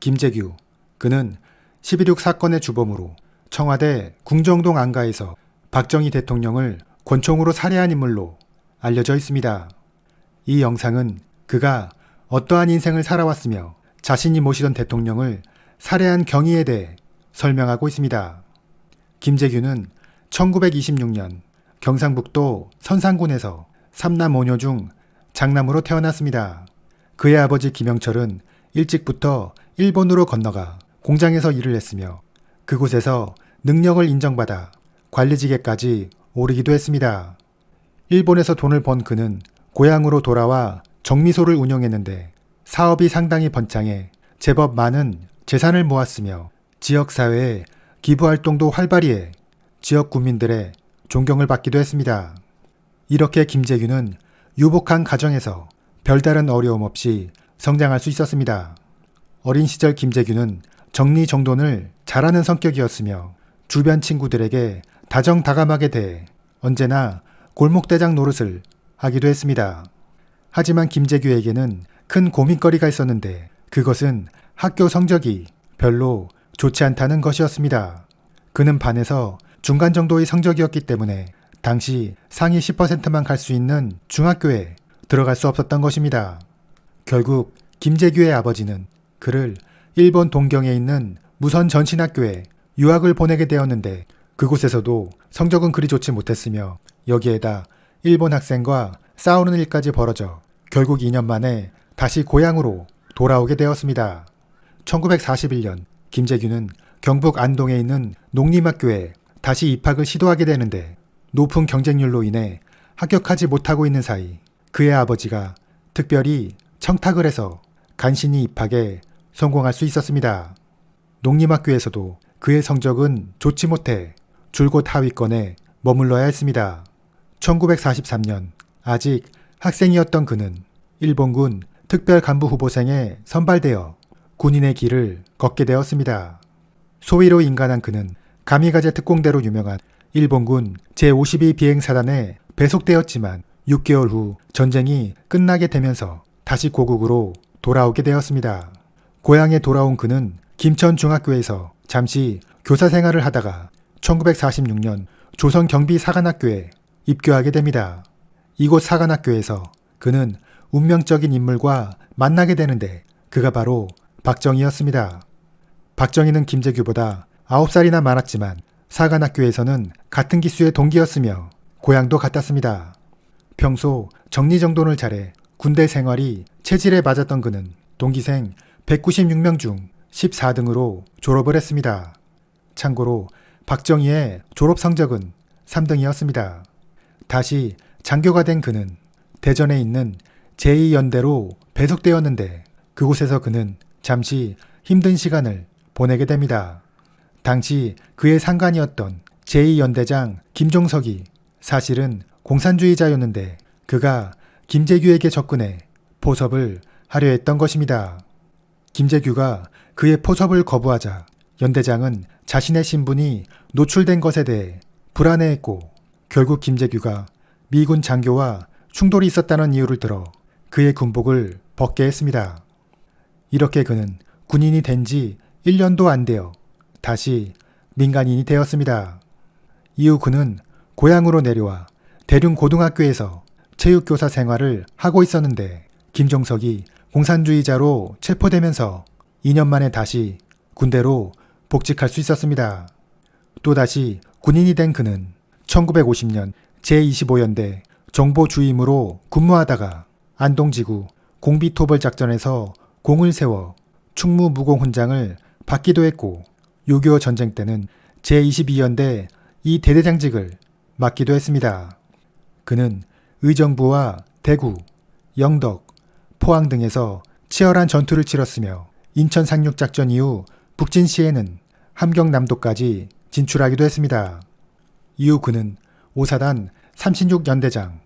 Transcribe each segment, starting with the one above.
김재규. 그는 11.6 사건의 주범으로 청와대 궁정동 안가에서 박정희 대통령을 권총으로 살해한 인물로 알려져 있습니다. 이 영상은 그가 어떠한 인생을 살아왔으며 자신이 모시던 대통령을 살해한 경위에 대해 설명하고 있습니다. 김재규는 1926년 경상북도 선산군에서 삼남 오녀 중 장남으로 태어났습니다. 그의 아버지 김영철은 일찍부터 일본으로 건너가 공장에서 일을 했으며 그곳에서 능력을 인정받아 관리직에까지 오르기도 했습니다. 일본에서 돈을 번 그는 고향으로 돌아와 정미소를 운영했는데 사업이 상당히 번창해 제법 많은 재산을 모았으며 지역사회에 기부활동도 활발히 해 지역 국민들의 존경을 받기도 했습니다. 이렇게 김재규는 유복한 가정에서 별다른 어려움 없이 성장할 수 있었습니다. 어린 시절 김재규는 정리정돈을 잘하는 성격이었으며 주변 친구들에게 다정다감하게 대해 언제나 골목대장 노릇을 하기도 했습니다. 하지만 김재규에게는 큰 고민거리가 있었는데 그것은 학교 성적이 별로 좋지 않다는 것이었습니다. 그는 반에서 중간 정도의 성적이었기 때문에 당시 상위 10%만 갈 수 있는 중학교에 들어갈 수 없었던 것입니다. 결국 김재규의 아버지는 그를 일본 동경에 있는 무선 전신학교에 유학을 보내게 되었는데 그곳에서도 성적은 그리 좋지 못했으며 여기에다 일본 학생과 싸우는 일까지 벌어져 결국 2년 만에 다시 고향으로 돌아오게 되었습니다. 1941년 김재규는 경북 안동에 있는 농림학교에 다시 입학을 시도하게 되는데 높은 경쟁률로 인해 합격하지 못하고 있는 사이 그의 아버지가 특별히 청탁을 해서 간신히 입학에 성공할 수 있었습니다. 농림학교에서도 그의 성적은 좋지 못해 줄곧 하위권에 머물러야 했습니다. 1943년 아직 학생이었던 그는 일본군 특별 간부 후보생에 선발되어 군인의 길을 걷게 되었습니다. 소위로 인간한 그는 가미가제 특공대로 유명한 일본군 제52 비행사단에 배속되었지만 6개월 후 전쟁이 끝나게 되면서 다시 고국으로 돌아오게 되었습니다. 고향에 돌아온 그는 김천중학교에서 잠시 교사 생활을 하다가 1946년 조선경비사관학교에 입교하게 됩니다. 이곳 사관학교에서 그는 운명적인 인물과 만나게 되는데 그가 바로 박정희였습니다. 박정희는 김재규보다 9살이나 많았지만 사관학교에서는 같은 기수의 동기였으며 고향도 같았습니다. 평소 정리정돈을 잘해 군대 생활이 체질에 맞았던 그는 동기생 196명 중 14등으로 졸업을 했습니다. 참고로 박정희의 졸업 성적은 3등이었습니다. 다시 장교가 된 그는 대전에 있는 제2연대로 배속되었는데 그곳에서 그는 잠시 힘든 시간을 보내게 됩니다. 당시 그의 상관이었던 제2연대장 김종석이 사실은 공산주의자였는데 그가 김재규에게 접근해 포섭을 하려 했던 것입니다. 김재규가 그의 포섭을 거부하자 연대장은 자신의 신분이 노출된 것에 대해 불안해했고 결국 김재규가 미군 장교와 충돌이 있었다는 이유를 들어 그의 군복을 벗게 했습니다. 이렇게 그는 군인이 된 지 1년도 안 되어 다시 민간인이 되었습니다. 이후 그는 고향으로 내려와 대륜고등학교에서 체육교사 생활을 하고 있었는데 김종석이 공산주의자로 체포되면서 2년 만에 다시 군대로 복직할 수 있었습니다. 또다시 군인이 된 그는 1950년 제25연대 정보 주임으로 근무하다가 안동지구 공비토벌 작전에서 공을 세워 충무 무공 훈장을 받기도 했고 6.25 전쟁 때는 제22연대 이 대대장직을 맡기도 했습니다. 그는 의정부와 대구, 영덕, 포항 등에서 치열한 전투를 치렀으며 인천 상륙작전 이후 북진시에는 함경남도까지 진출하기도 했습니다. 이후 그는 5사단 36연대장,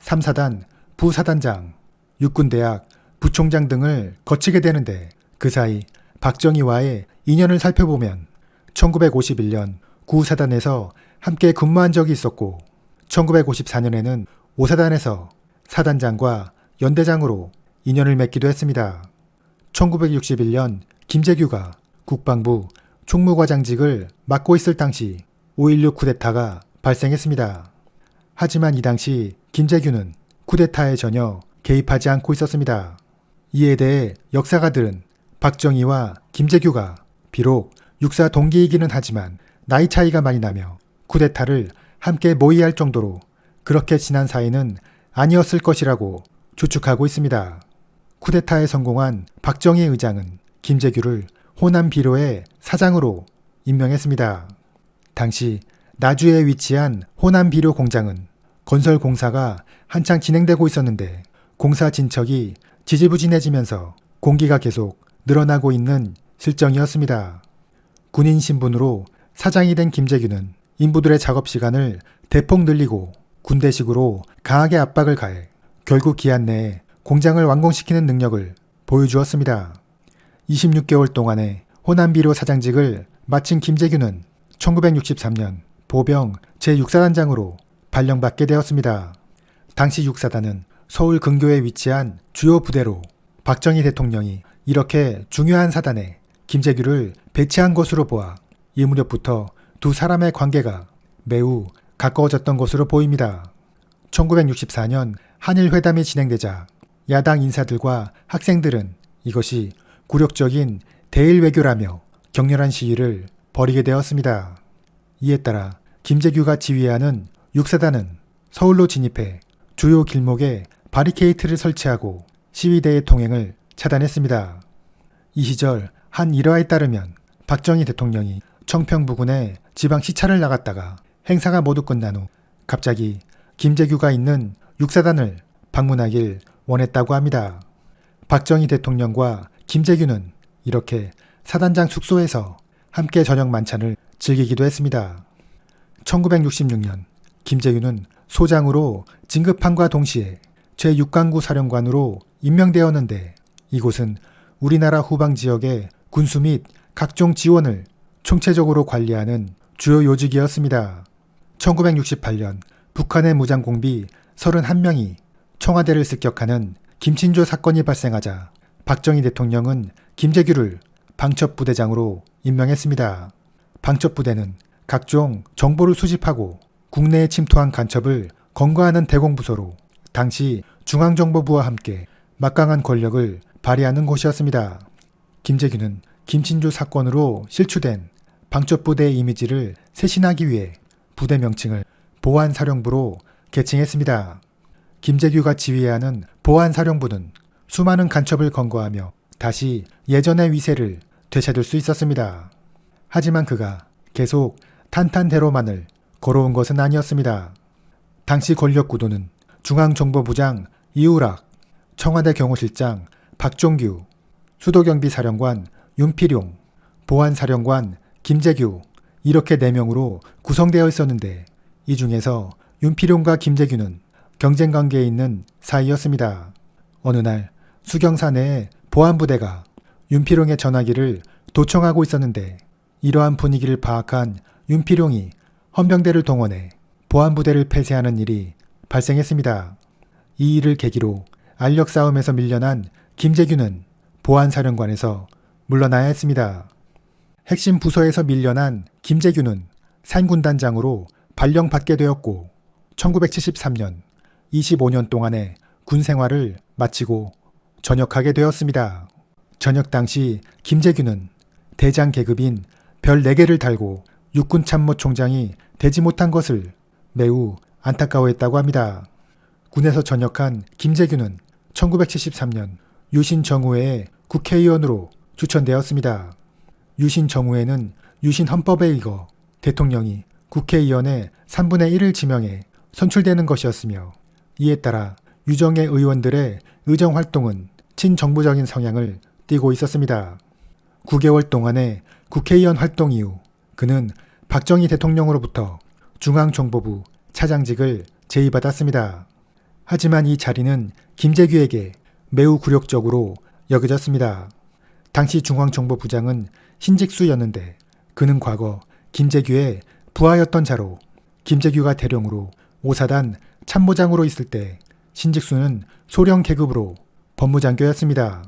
3사단 부사단장, 육군대학 부총장 등을 거치게 되는데 그 사이 박정희와의 인연을 살펴보면 1951년 구사단에서 함께 근무한 적이 있었고 1954년에는 5사단에서 사단장과 연대장으로 인연을 맺기도 했습니다. 1961년 김재규가 국방부 총무과장직을 맡고 있을 당시 5.16 쿠데타가 발생했습니다. 하지만 이 당시 김재규는 쿠데타에 전혀 개입하지 않고 있었습니다. 이에 대해 역사가들은 박정희와 김재규가 비록 육사 동기이기는 하지만 나이 차이가 많이 나며 쿠데타를 함께 모의할 정도로 그렇게 친한 사이는 아니었을 것이라고 추측하고 있습니다. 쿠데타에 성공한 박정희 의장은 김재규를 호남 비료의 사장으로 임명했습니다. 당시 나주에 위치한 호남 비료 공장은 건설 공사가 한창 진행되고 있었는데 공사 진척이 지지부진해지면서 공기가 계속 늘어나고 있는 실정이었습니다. 군인 신분으로 사장이 된 김재규는 인부들의 작업 시간을 대폭 늘리고 군대식으로 강하게 압박을 가해 결국 기한 내에 공장을 완공시키는 능력을 보여주었습니다. 26개월 동안의 호남비료 사장직을 마친 김재규는 1963년 보병 제6사단장으로 발령받게 되었습니다. 당시 6사단은 서울 근교에 위치한 주요 부대로 박정희 대통령이 이렇게 중요한 사단에 김재규를 배치한 것으로 보아 이 무렵부터 두 사람의 관계가 매우 가까워졌던 것으로 보입니다. 1964년 한일 회담이 진행되자 야당 인사들과 학생들은 이것이 굴욕적인 대일 외교라며 격렬한 시위를 벌이게 되었습니다. 이에 따라 김재규가 지휘하는 6사단은 서울로 진입해 주요 길목에 바리케이트를 설치하고 시위대의 통행을 차단했습니다. 이 시절 한 일화에 따르면 박정희 대통령이 청평 부근에 지방 시찰을 나갔다가 행사가 모두 끝난 후 갑자기 김재규가 있는 6사단을 방문하길 원했다고 합니다. 박정희 대통령과 김재규는 이렇게 사단장 숙소에서 함께 저녁 만찬을 즐기기도 했습니다. 1966년 김재규는 소장으로 진급함과 동시에 제6강구 사령관으로 임명되었는데 이곳은 우리나라 후방 지역의 군수 및 각종 지원을 총체적으로 관리하는 주요 요직이었습니다. 1968년 북한의 무장공비 31명이 청와대를 습격하는 김친조 사건이 발생하자 박정희 대통령은 김재규를 방첩부대장으로 임명했습니다. 방첩부대는 각종 정보를 수집하고 국내에 침투한 간첩을 검거하는 대공부서로 당시 중앙정보부와 함께 막강한 권력을 발휘하는 곳이었습니다. 김재규는 김친조 사건으로 실추된 방첩부대의 이미지를 쇄신하기 위해 부대 명칭을 보안사령부로 개칭했습니다. 김재규가 지휘하는 보안사령부는 수많은 간첩을 검거하며 다시 예전의 위세를 되찾을 수 있었습니다. 하지만 그가 계속 탄탄대로만을 걸어온 것은 아니었습니다. 당시 권력 구도는 중앙정보부장 이우락, 청와대 경호실장 박종규, 수도경비사령관 윤필용, 보안사령관 김재규 이렇게 4명으로 구성되어 있었는데 이 중에서 윤필용과 김재규는 경쟁 관계에 있는 사이였습니다. 어느 날 수경사 내에 보안부대가 윤필용의 전화기를 도청하고 있었는데 이러한 분위기를 파악한 윤필용이 헌병대를 동원해 보안부대를 폐쇄하는 일이 발생했습니다. 이 일을 계기로 알력 싸움에서 밀려난 김재규는 보안사령관에서 물러나야 했습니다. 핵심 부서에서 밀려난 김재규는 산군단장으로 발령받게 되었고 1973년 25년 동안의 군 생활을 마치고 전역하게 되었습니다. 전역 당시 김재규는 대장 계급인 별 4개를 달고 육군 참모총장이 되지 못한 것을 매우 안타까워했다고 합니다. 군에서 전역한 김재규는 1973년 유신 정우회의 국회의원으로 추천되었습니다. 유신 정우회는 유신 헌법에 의거 대통령이 국회의원의 3분의 1을 지명해 선출되는 것이었으며 이에 따라 유정의 의원들의 의정 활동은 친정부적인 성향을 띠고 있었습니다. 9개월 동안의 국회의원 활동 이후 그는 박정희 대통령으로부터 중앙정보부 차장직을 제의받았습니다. 하지만 이 자리는 김재규에게 매우 굴욕적으로 여겨졌습니다. 당시 중앙정보부장은 신직수였는데 그는 과거 김재규의 부하였던 자로 김재규가 대령으로 오사단 참모장으로 있을 때 신직수는 소령 계급으로 법무장교였습니다.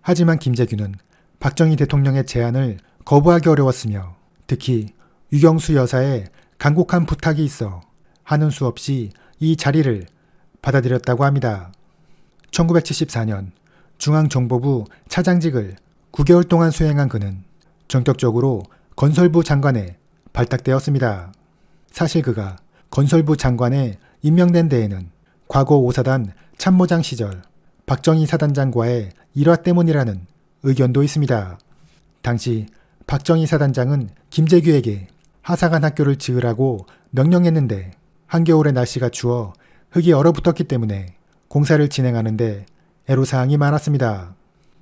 하지만 김재규는 박정희 대통령의 제안을 거부하기 어려웠으며 특히 유경수 여사의 간곡한 부탁이 있어 하는 수 없이 이 자리를 받아들였다고 합니다. 1974년 중앙정보부 차장직을 9개월 동안 수행한 그는 전격적으로 건설부 장관에 발탁되었습니다. 사실 그가 건설부 장관에 임명된 데에는 과거 5사단 참모장 시절 박정희 사단장과의 일화 때문이라는 의견도 있습니다. 당시 박정희 사단장은 김재규에게 하사관 학교를 지으라고 명령했는데 한겨울에 날씨가 추워 흙이 얼어붙었기 때문에 공사를 진행하는데 애로사항이 많았습니다.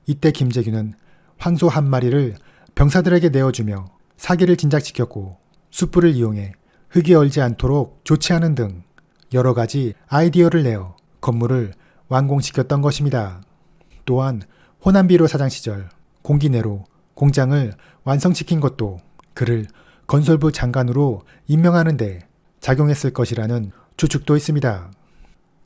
이때 김재규는 황소 한 마리를 병사들에게 내어주며 사기를 진작시켰고 숯불을 이용해 흙이 얼지 않도록 조치하는 등 여러 가지 아이디어를 내어 건물을 완공시켰던 것입니다. 또한 호남비로 사장 시절 공기 내로 공장을 완성시킨 것도 그를 건설부 장관으로 임명하는데 작용했을 것이라는 추측도 있습니다.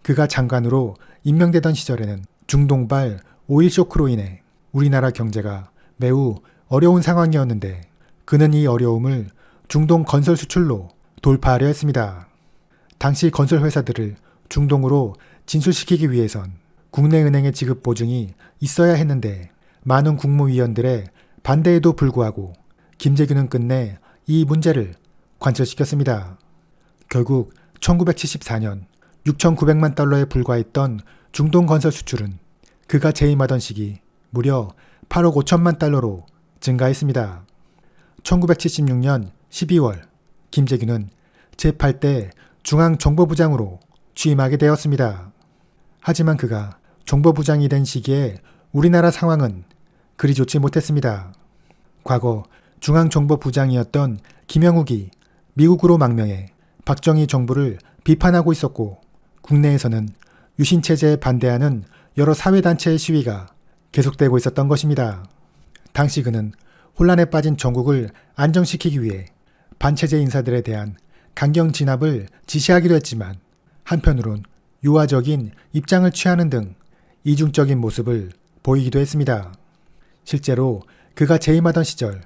그가 장관으로 임명되던 시절에는 중동발 오일 쇼크로 인해 우리나라 경제가 매우 어려운 상황이었는데 그는 이 어려움을 중동 건설 수출로 돌파하려 했습니다. 당시 건설 회사들을 중동으로 진출시키기 위해선 국내 은행의 지급 보증이 있어야 했는데 많은 국무위원들의 반대에도 불구하고 김재규는 끝내 이 문제를 관철시켰습니다. 결국 1974년 6,900만 달러에 불과했던 중동 건설 수출은 그가 재임하던 시기 무려 8억 5천만 달러로 증가했습니다. 1976년 12월 김재규는 제8대 중앙정보부장으로 취임하게 되었습니다. 하지만 그가 정보부장이 된 시기에 우리나라 상황은 그리 좋지 못했습니다. 과거 중앙정보부장이었던 김영욱이 미국으로 망명해 박정희 정부를 비판하고 있었고 국내에서는 유신체제에 반대하는 여러 사회단체의 시위가 계속되고 있었던 것입니다. 당시 그는 혼란에 빠진 전국을 안정시키기 위해 반체제 인사들에 대한 강경 진압을 지시하기도 했지만 한편으론 유화적인 입장을 취하는 등 이중적인 모습을 보이기도 했습니다. 실제로 그가 재임하던 시절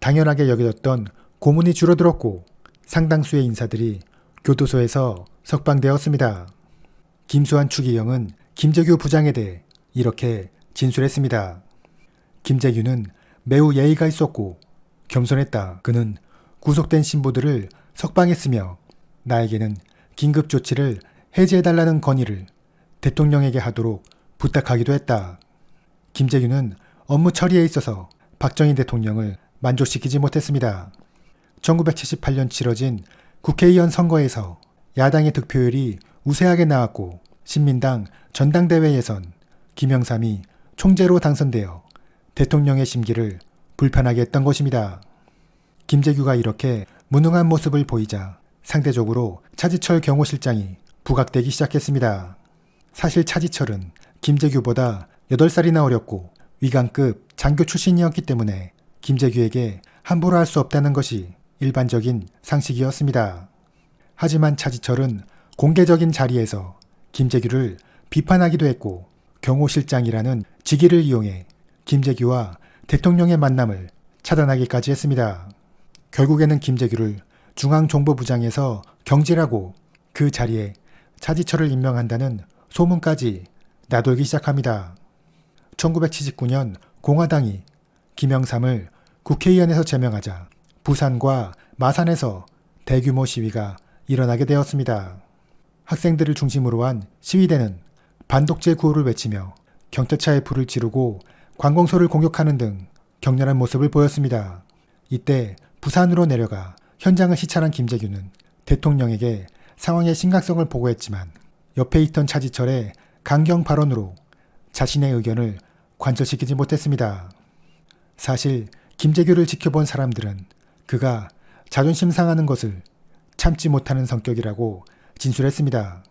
당연하게 여겨졌던 고문이 줄어들었고 상당수의 인사들이 교도소에서 석방되었습니다. 김수환 추기경은 김재규 부장에 대해 이렇게 진술했습니다. 김재규는 매우 예의가 있었고 겸손했다. 그는 구속된 신부들을 석방했으며 나에게는 긴급 조치를 해제해달라는 건의를 대통령에게 하도록 부탁하기도 했다. 김재규는 업무 처리에 있어서 박정희 대통령을 만족시키지 못했습니다. 1978년 치러진 국회의원 선거에서 야당의 득표율이 우세하게 나왔고 신민당 전당대회에선 김영삼이 총재로 당선되어 대통령의 심기를 불편하게 했던 것입니다. 김재규가 이렇게 무능한 모습을 보이자 상대적으로 차지철 경호실장이 부각되기 시작했습니다. 사실 차지철은 김재규보다 8살이나 어렸고 위관급 장교 출신이었기 때문에 김재규에게 함부로 할 수 없다는 것이 일반적인 상식이었습니다. 하지만 차지철은 공개적인 자리에서 김재규를 비판하기도 했고 경호실장이라는 직위를 이용해 김재규와 대통령의 만남을 차단하기까지 했습니다. 결국에는 김재규를 중앙정보부장에서 경질하고 그 자리에 차지철을 임명한다는 소문까지 나돌기 시작합니다. 1979년 공화당이 김영삼을 국회의원에서 제명하자 부산과 마산에서 대규모 시위가 일어나게 되었습니다. 학생들을 중심으로 한 시위대는 반독재 구호를 외치며 경찰차에 불을 지르고 관공서를 공격하는 등 격렬한 모습을 보였습니다. 이때 부산으로 내려가 현장을 시찰한 김재규는 대통령에게 상황의 심각성을 보고했지만 옆에 있던 차지철의 강경 발언으로 자신의 의견을 관철시키지 못했습니다. 사실 김재규를 지켜본 사람들은 그가 자존심 상하는 것을 참지 못하는 성격이라고 진술했습니다.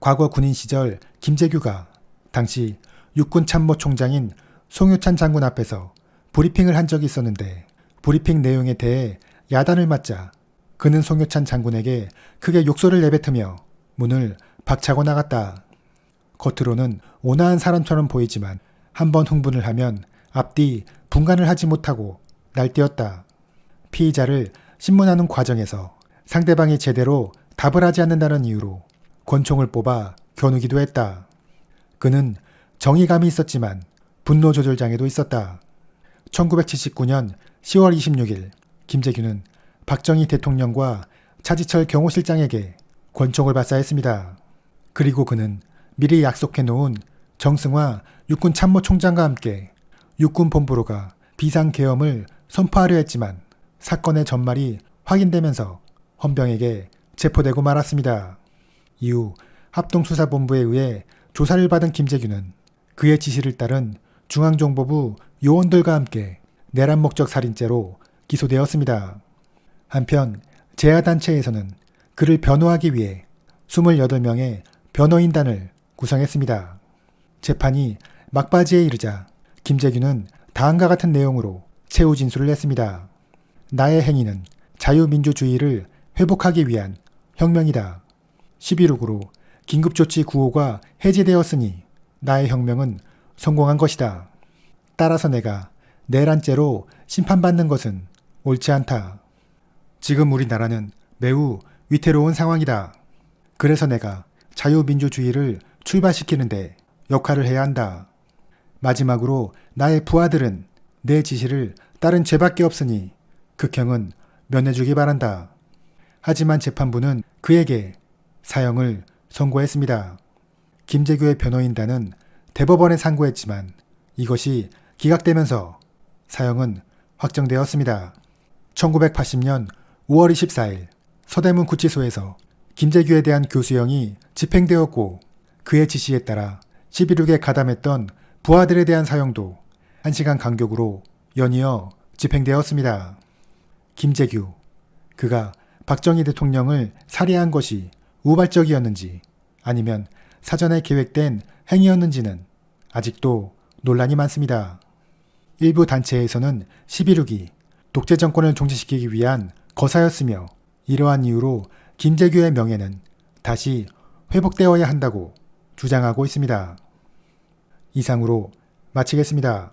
과거 군인 시절 김재규가 당시 육군 참모총장인 송유찬 장군 앞에서 브리핑을 한 적이 있었는데 브리핑 내용에 대해 야단을 맞자 그는 송유찬 장군에게 크게 욕설을 내뱉으며 문을 박차고 나갔다. 겉으로는 온화한 사람처럼 보이지만 한 번 흥분을 하면 앞뒤 분간을 하지 못하고 날뛰었다. 피의자를 신문하는 과정에서 상대방이 제대로 답을 하지 않는다는 이유로 권총을 뽑아 겨누기도 했다. 그는 정의감이 있었지만 분노 조절 장애도 있었다. 1979년 10월 26일 김재규는 박정희 대통령과 차지철 경호실장에게 권총을 발사했습니다. 그리고 그는 미리 약속해 놓은 정승화 육군 참모총장과 함께 육군 본부로가 비상 계엄을 선포하려 했지만 사건의 전말이 확인되면서 헌병에게 체포되고 말았습니다. 이후 합동수사본부에 의해 조사를 받은 김재규는 그의 지시를 따른 중앙정보부 요원들과 함께 내란 목적 살인죄로 기소되었습니다. 한편 재하단체에서는 그를 변호하기 위해 28명의 변호인단을 구성했습니다. 재판이 막바지에 이르자 김재규는 다음과 같은 내용으로 최후 진술을 했습니다. 나의 행위는 자유민주주의를 회복하기 위한 혁명이다. 11.6으로 긴급조치 9호가 해제되었으니 나의 혁명은 성공한 것이다. 따라서 내가 내란죄로 심판받는 것은 옳지 않다. 지금 우리나라는 매우 위태로운 상황이다. 그래서 내가 자유민주주의를 출발시키는데 역할을 해야 한다. 마지막으로 나의 부하들은 내 지시를 따른 죄밖에 없으니 극형은 면해주기 바란다. 하지만 재판부는 그에게 사형을 선고했습니다. 김재규의 변호인단은 대법원에 상고했지만 이것이 기각되면서 사형은 확정되었습니다. 1980년 5월 24일 서대문 구치소에서 김재규에 대한 교수형이 집행되었고 그의 지시에 따라 11.6에 가담했던 부하들에 대한 사형도 1시간 간격으로 연이어 집행되었습니다. 김재규, 그가 박정희 대통령을 살해한 것이 우발적이었는지 아니면 사전에 계획된 행위였는지는 아직도 논란이 많습니다. 일부 단체에서는 11.6이 독재 정권을 종지시키기 위한 거사였으며 이러한 이유로 김재규의 명예는 다시 회복되어야 한다고 주장하고 있습니다. 이상으로 마치겠습니다.